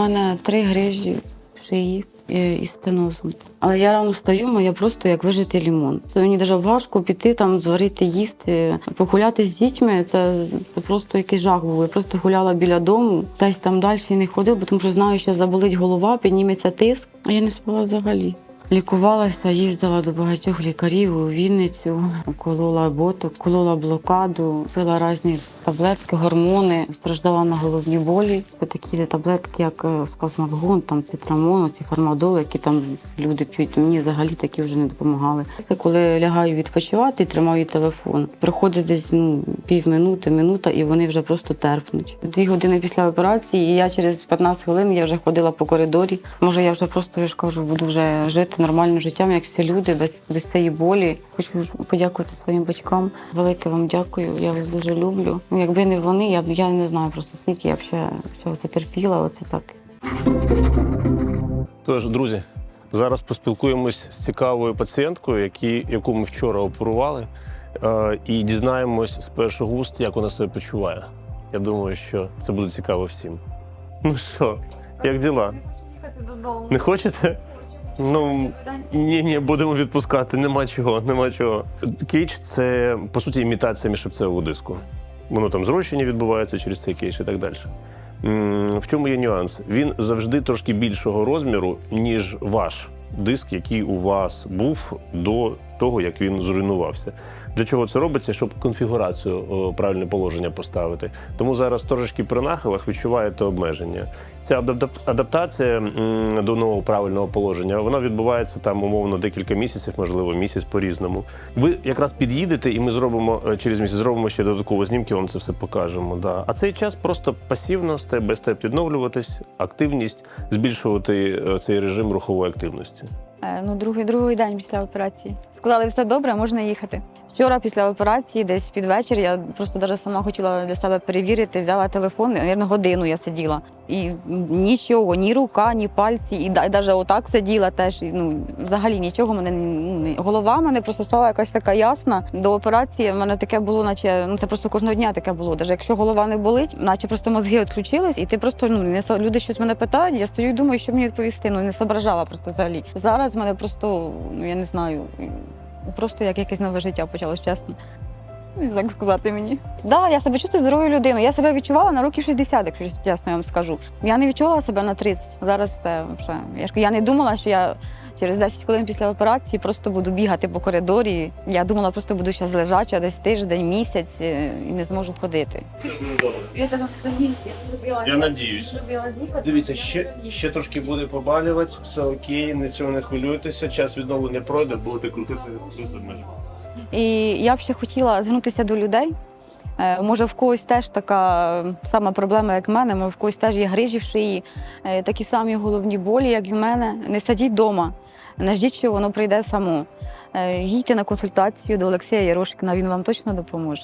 мене три грижі шиї е, із стенозом. Але я рано стаю, я просто як вижити лімон. То мені навіть важко піти там, зварити, їсти, погуляти з дітьми. Це, це просто якийсь жах був. Я просто гуляла біля дому, десь там далі не ходила, бо тому що знаю, що заболить голова, підніметься тиск, а я не спала взагалі. Лікувалася, їздила до багатьох лікарів у Вінницю, колола боток, колола блокаду, пила різні таблетки, гормони, страждала на головні болі. Це такі таблетки, як е, спазмалгон, там цитрамон, ці фармадол, які там люди п'ють. Мені взагалі такі вже не допомагали. Це коли лягаю відпочивати тримаю телефон. Проходить десь ну, півминути, минута, і вони вже просто терпнуть. Дві години після операції, і я через 15 хвилин я вже ходила по коридорі. Може, я вже просто я ж кажу, буду вже жити нормальним життям, як всі люди, без, без цієї болі. Хочу подякувати своїм батькам. Велике вам дякую. Я вас дуже люблю. Якби не вони, я б я не знаю просто скільки я б ще всього це терпіла. Оце так. Тож, друзі, зараз поспілкуємось з цікавою пацієнткою, які, яку ми вчора оперували, е, і дізнаємось з першого уст, як вона себе почуває. Я думаю, що це буде цікаво всім. Ну що, як діла? Не хочете? Ну ні, ні, будемо відпускати. Нема чого, нема чого. Кейдж це по суті імітація міжшипцевого диску. Воно там зрощення відбувається через цей кейс і так далі. В чому є нюанс? Він завжди трошки більшого розміру, ніж ваш диск, який у вас був до того, як він зруйнувався. Для чого це робиться? Щоб конфігурацію правильне положення поставити. Тому зараз трошечки при нахилах відчуваєте обмеження. Ця адап- адаптація до нового правильного положення вона відбувається там умовно декілька місяців, можливо, місяць по-різному. Ви якраз під'їдете, і ми зробимо е, через місяць зробимо ще додатково знімки, вам це все покажемо. Да. А цей час просто пасивно, степ бай степ відновлюватись, активність, збільшувати е, цей режим рухової активності. Е, Ну, другий, другий день після операції. Сказали, все добре, можна їхати. Вчора після операції, десь під вечір, я просто даже сама хотіла для себе перевірити, взяла телефон, мабуть, годину я сиділа. І нічого, ні рука, ні пальці, і навіть отак сиділа теж. Ну, взагалі нічого мене ну, не- голова мене просто стала якась така ясна. До операції в мене таке було, наче ну це просто кожного дня таке було. Навіть якщо голова не болить, наче просто мозги відключились, і ти просто ну не люди щось мене питають. Я стою і думаю, що мені відповісти. Ну не соображала просто взагалі. Зараз мене просто ну я не знаю. Просто як якесь нове життя почалось, чесно. Не знаю, як сказати мені. Да, я себе чувствую здоровою людиною. Я себе відчувала на років 60, якщо чесно я вам скажу. Я не відчувала себе на 30. Зараз все вже. Я ж я не думала, що я через 10 хвилин після операції просто буду бігати по коридорі. Я думала, просто буду зараз лежача десь тиждень, місяць е, і не зможу ходити. Я тебе зробила. Я надіюсь. Дивіться, ще, ще трошки буде побалювати, все окей, не цього не хвилюйтеся. Час відновлення пройде, будете крутити. І я б ще хотіла звернутися до людей. Е, Може, в когось теж така сама проблема, як в мене, може, в когось теж є грижі в шиї, е, такі самі головні болі, як і в мене. Не сидіть вдома, не ждіть, що воно прийде само. Е, Їдьте на консультацію до Олексія Ярошкіна, він вам точно допоможе.